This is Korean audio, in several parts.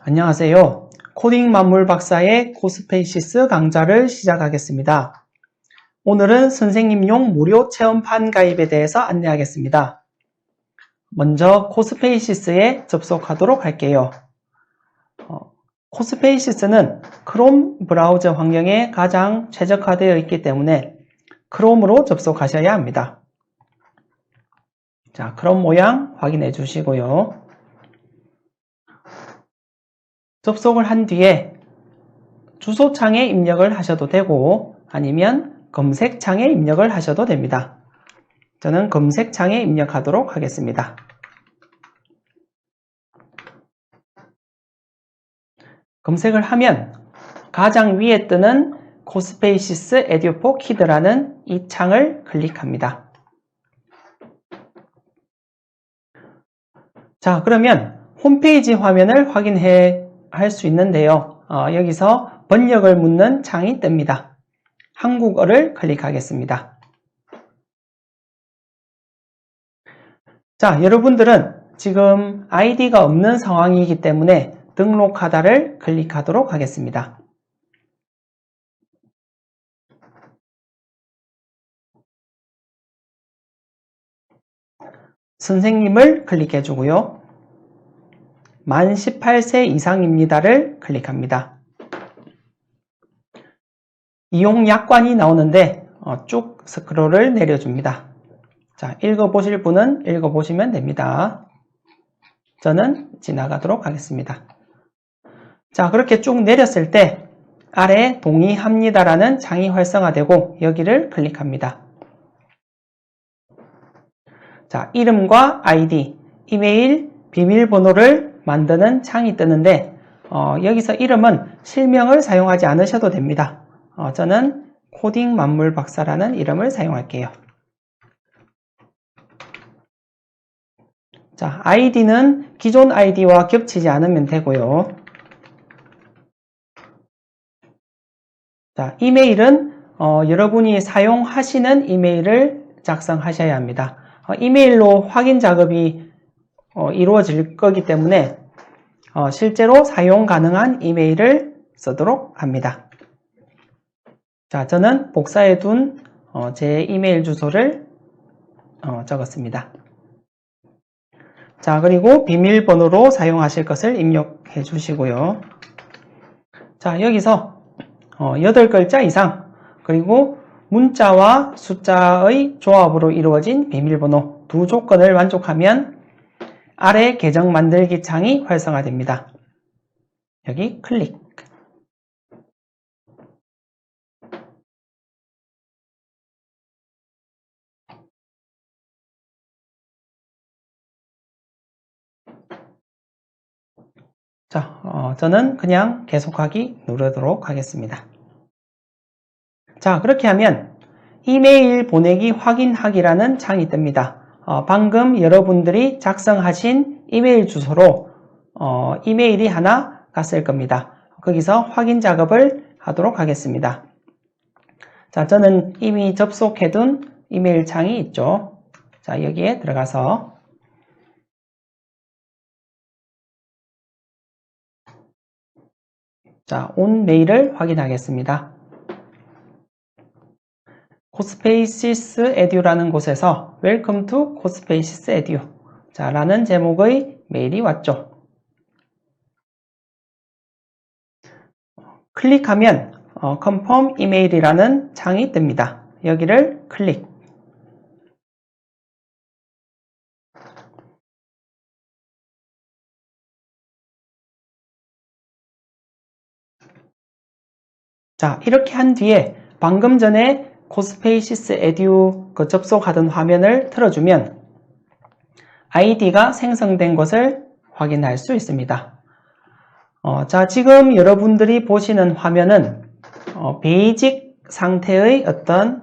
안녕하세요. 코딩 만물 박사의 코스페이시스 강좌를 시작하겠습니다. 오늘은 선생님용 무료 체험판 가입에 대해서 안내하겠습니다. 먼저 코스페이시스에 접속하도록 할게요. 어, 코스페이시스는 크롬 브라우저 환경에 가장 최적화되어 있기 때문에 크롬으로 접속하셔야 합니다. 자, 크롬 모양 확인해 주시고요. 접속을 한 뒤에 주소창에 입력을 하셔도 되고 아니면 검색창에 입력을 하셔도 됩니다. 저는 검색창에 입력하도록 하겠습니다. 검색을 하면 가장 위에 뜨는 코스페이시스 에듀포 키드라는 이 창을 클릭합니다. 자, 그러면 홈페이지 화면을 확인해 할 수 있는데요. 어, 여기서 번역을 묻는 창이 뜹니다. 한국어를 클릭하겠습니다. 자, 여러분들은 지금 아이디가 없는 상황이기 때문에 등록하다를 클릭하도록 하겠습니다. 선생님을 클릭해 주고요. 만 18세 이상입니다를 클릭합니다. 이용 약관이 나오는데 어, 쭉 스크롤을 내려줍니다. 자, 읽어보실 분은 읽어보시면 됩니다. 저는 지나가도록 하겠습니다. 자, 그렇게 쭉 내렸을 때 아래 동의합니다라는 창이 활성화되고 여기를 클릭합니다. 자, 이름과 아이디, 이메일, 비밀번호를 만드는 창이 뜨는데 어, 여기서 이름은 실명을 사용하지 않으셔도 됩니다. 어, 저는 코딩 만물 박사라는 이름을 사용할게요. 자, 아이디는 기존 아이디와 겹치지 않으면 되고요. 자, 이메일은 어, 여러분이 사용하시는 이메일을 작성하셔야 합니다. 어, 이메일로 확인 작업이 어, 이루어질 거기 때문에 어, 실제로 사용 가능한 이메일을 쓰도록 합니다. 자, 저는 복사해 둔제 어, 이메일 주소를 어, 적었습니다. 자, 그리고 비밀번호로 사용하실 것을 입력해 주시고요. 자, 여기서 8글자 이상 그리고 문자와 숫자의 조합으로 이루어진 비밀번호 두 조건을 만족하면 아래 계정 만들기 창이 활성화됩니다. 여기 클릭. 자, 어, 저는 그냥 계속하기 누르도록 하겠습니다. 자, 그렇게 하면 이메일 보내기 확인하기라는 창이 뜹니다. 어, 방금 여러분들이 작성하신 이메일 주소로 어, 이메일이 하나 갔을 겁니다. 거기서 확인 작업을 하도록 하겠습니다. 자, 저는 이미 접속해둔 이메일 창이 있죠. 자, 여기에 들어가서 자, 온 메일을 확인하겠습니다. 코스페이시스 에듀라는 곳에서 Welcome to 코스페이시스 에듀 자, 라는 제목의 메일이 왔죠. 클릭하면 어, confirm 이메일이라는 창이 뜹니다. 여기를 클릭 자, 이렇게 한 뒤에 방금 전에 코스페이시스 에듀 그 접속하던 화면을 틀어주면 아이디가 생성된 것을 확인할 수 있습니다. 어, 자, 지금 여러분들이 보시는 화면은 어, 베이직 상태의 어떤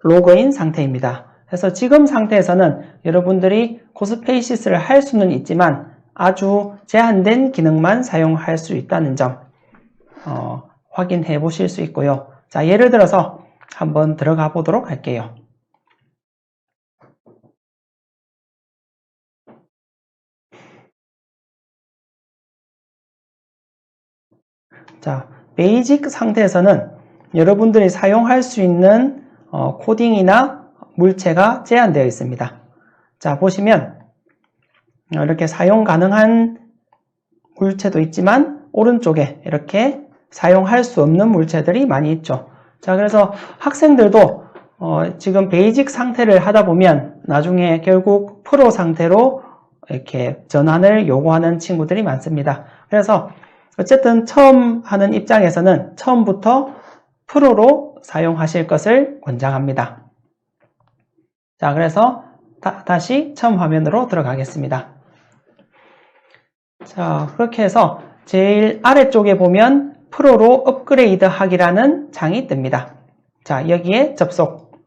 로그인 상태입니다. 그래서 지금 상태에서는 여러분들이 코스페이시스를 할 수는 있지만 아주 제한된 기능만 사용할 수 있다는 점 어, 확인해 보실 수 있고요. 자, 예를 들어서 한번 들어가 보도록 할게요. 자, 베이직 상태에서는 여러분들이 사용할 수 있는 어, 코딩이나 물체가 제한되어 있습니다. 자, 보시면 이렇게 사용 가능한 물체도 있지만 오른쪽에 이렇게 사용할 수 없는 물체들이 많이 있죠. 자, 그래서 학생들도 어, 지금 베이직 상태를 하다 보면 나중에 결국 프로 상태로 이렇게 전환을 요구하는 친구들이 많습니다. 그래서 어쨌든 처음 하는 입장에서는 처음부터 프로로 사용하실 것을 권장합니다. 자, 그래서 다, 시 처음 화면으로 들어가겠습니다. 자, 그렇게 해서 제일 아래쪽에 보면 프로로 업그레이드 하기라는 창이 뜹니다. 자, 여기에 접속.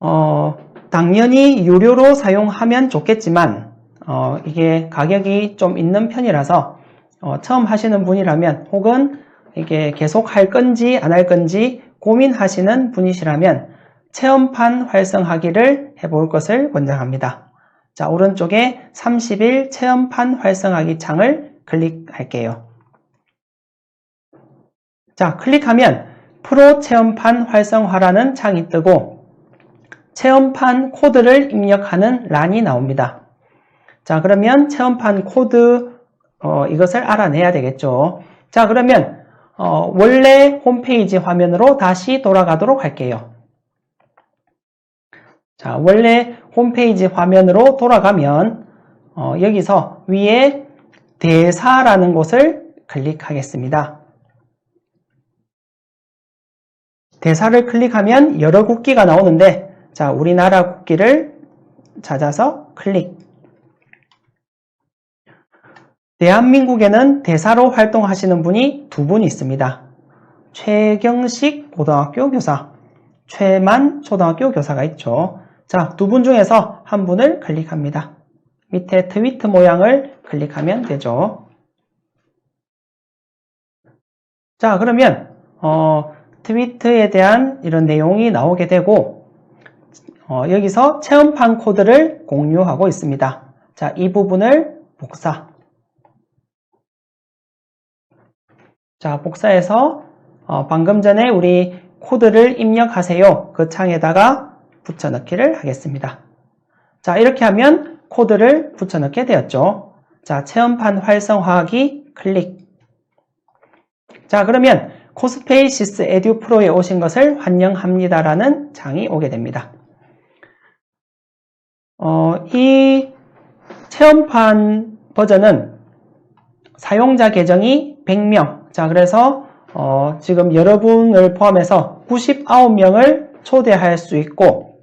어, 당연히 유료로 사용하면 좋겠지만, 어, 이게 가격이 좀 있는 편이라서, 어, 처음 하시는 분이라면, 혹은 이게 계속 할 건지 안 할 건지 고민하시는 분이시라면, 체험판 활성하기를 해볼 것을 권장합니다. 자, 오른쪽에 30일 체험판 활성하기 창을 클릭할게요. 자, 클릭하면 프로 체험판 활성화라는 창이 뜨고 체험판 코드를 입력하는 란이 나옵니다. 자, 그러면 체험판 코드 어, 이것을 알아내야 되겠죠. 자, 그러면 어, 원래 홈페이지 화면으로 다시 돌아가도록 할게요. 자, 원래 홈페이지 화면으로 돌아가면 어, 여기서 위에 대사라는 곳을 클릭하겠습니다. 대사를 클릭하면 여러 국기가 나오는데 자, 우리나라 국기를 찾아서 클릭. 대한민국에는 대사로 활동하시는 분이 두 분 있습니다. 최경식 고등학교 교사, 최만 초등학교 교사가 있죠. 자, 두 분 중에서 한 분을 클릭합니다. 밑에 트위트 모양을 클릭하면 되죠. 자, 그러면 어, 트위트에 대한 이런 내용이 나오게 되고 어, 여기서 체험판 코드를 공유하고 있습니다. 자, 이 부분을 복사. 자, 복사해서 어, 방금 전에 우리 코드를 입력하세요. 그 창에다가 붙여넣기를 하겠습니다. 자, 이렇게 하면 코드를 붙여넣게 되었죠. 자, 체험판 활성화하기 클릭. 자, 그러면 코스페이시스 에듀 프로에 오신 것을 환영합니다라는 창이 오게 됩니다. 어, 이 체험판 버전은 사용자 계정이 100명. 자, 그래서 어, 지금 여러분을 포함해서 99명을 초대할 수 있고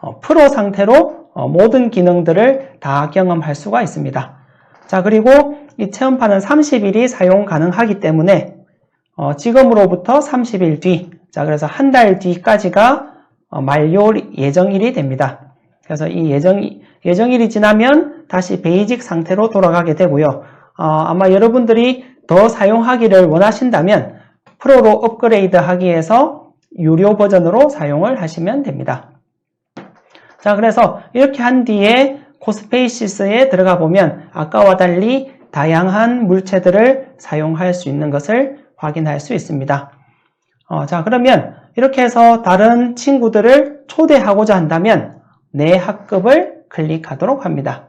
어, 프로 상태로 어, 모든 기능들을 다 경험할 수가 있습니다. 자, 그리고 이 체험판은 30일이 사용 가능하기 때문에 어, 지금으로부터 30일 뒤, 자, 그래서 한 달 뒤까지가 어, 만료 예정일이 됩니다. 그래서 이 예정, 예정일이 지나면 다시 베이직 상태로 돌아가게 되고요. 어, 아마 여러분들이 더 사용하기를 원하신다면 프로로 업그레이드 하기 위해서 유료 버전으로 사용을 하시면 됩니다. 자, 그래서 이렇게 한 뒤에 코스페이시스에 들어가 보면 아까와 달리 다양한 물체들을 사용할 수 있는 것을 확인할 수 있습니다. 어, 자, 그러면 이렇게 해서 다른 친구들을 초대하고자 한다면 내 학급을 클릭하도록 합니다.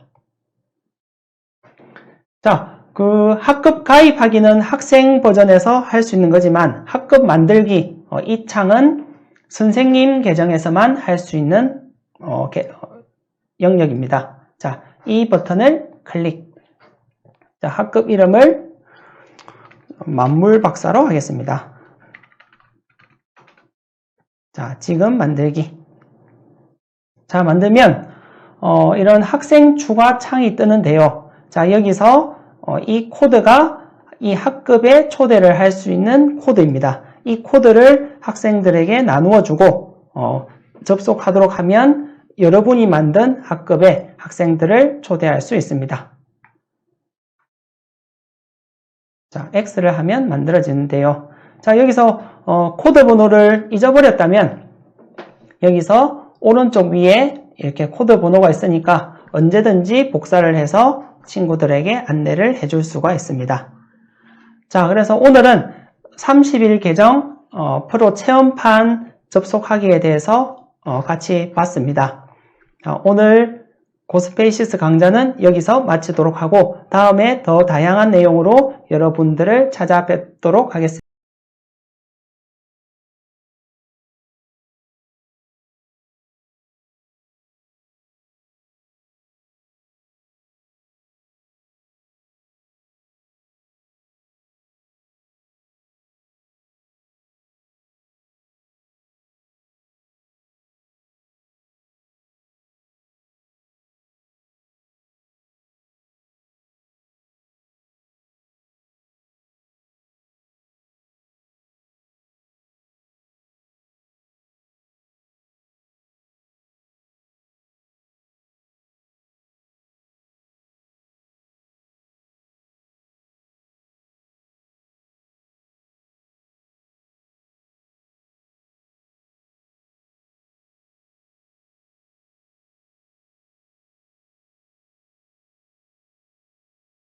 자, 그 학급 가입하기는 학생 버전에서 할 수 있는 거지만 학급 만들기 어, 이 창은 선생님 계정에서만 할 수 있는 어, 게, 어, 영역입니다. 자, 이 버튼을 클릭. 자, 학급 이름을 만물 박사로 하겠습니다. 자, 지금 만들기. 자, 만들면 어, 이런 학생 추가 창이 뜨는데요. 자, 여기서 어, 이 코드가 이 학급에 초대를 할 수 있는 코드입니다. 이 코드를 학생들에게 나누어 주고 어, 접속하도록 하면 여러분이 만든 학급에 학생들을 초대할 수 있습니다. 자, X를 하면 만들어지는데요. 자, 여기서 어, 코드 번호를 잊어버렸다면 여기서 오른쪽 위에 이렇게 코드 번호가 있으니까 언제든지 복사를 해서 친구들에게 안내를 해줄 수가 있습니다. 자, 그래서 오늘은 30일 계정 어, 프로 체험판 접속하기에 대해서 어, 같이 봤습니다. 어, 오늘 고스페이시스 강좌는 여기서 마치도록 하고 다음에 더 다양한 내용으로 여러분들을 찾아뵙도록 하겠습니다.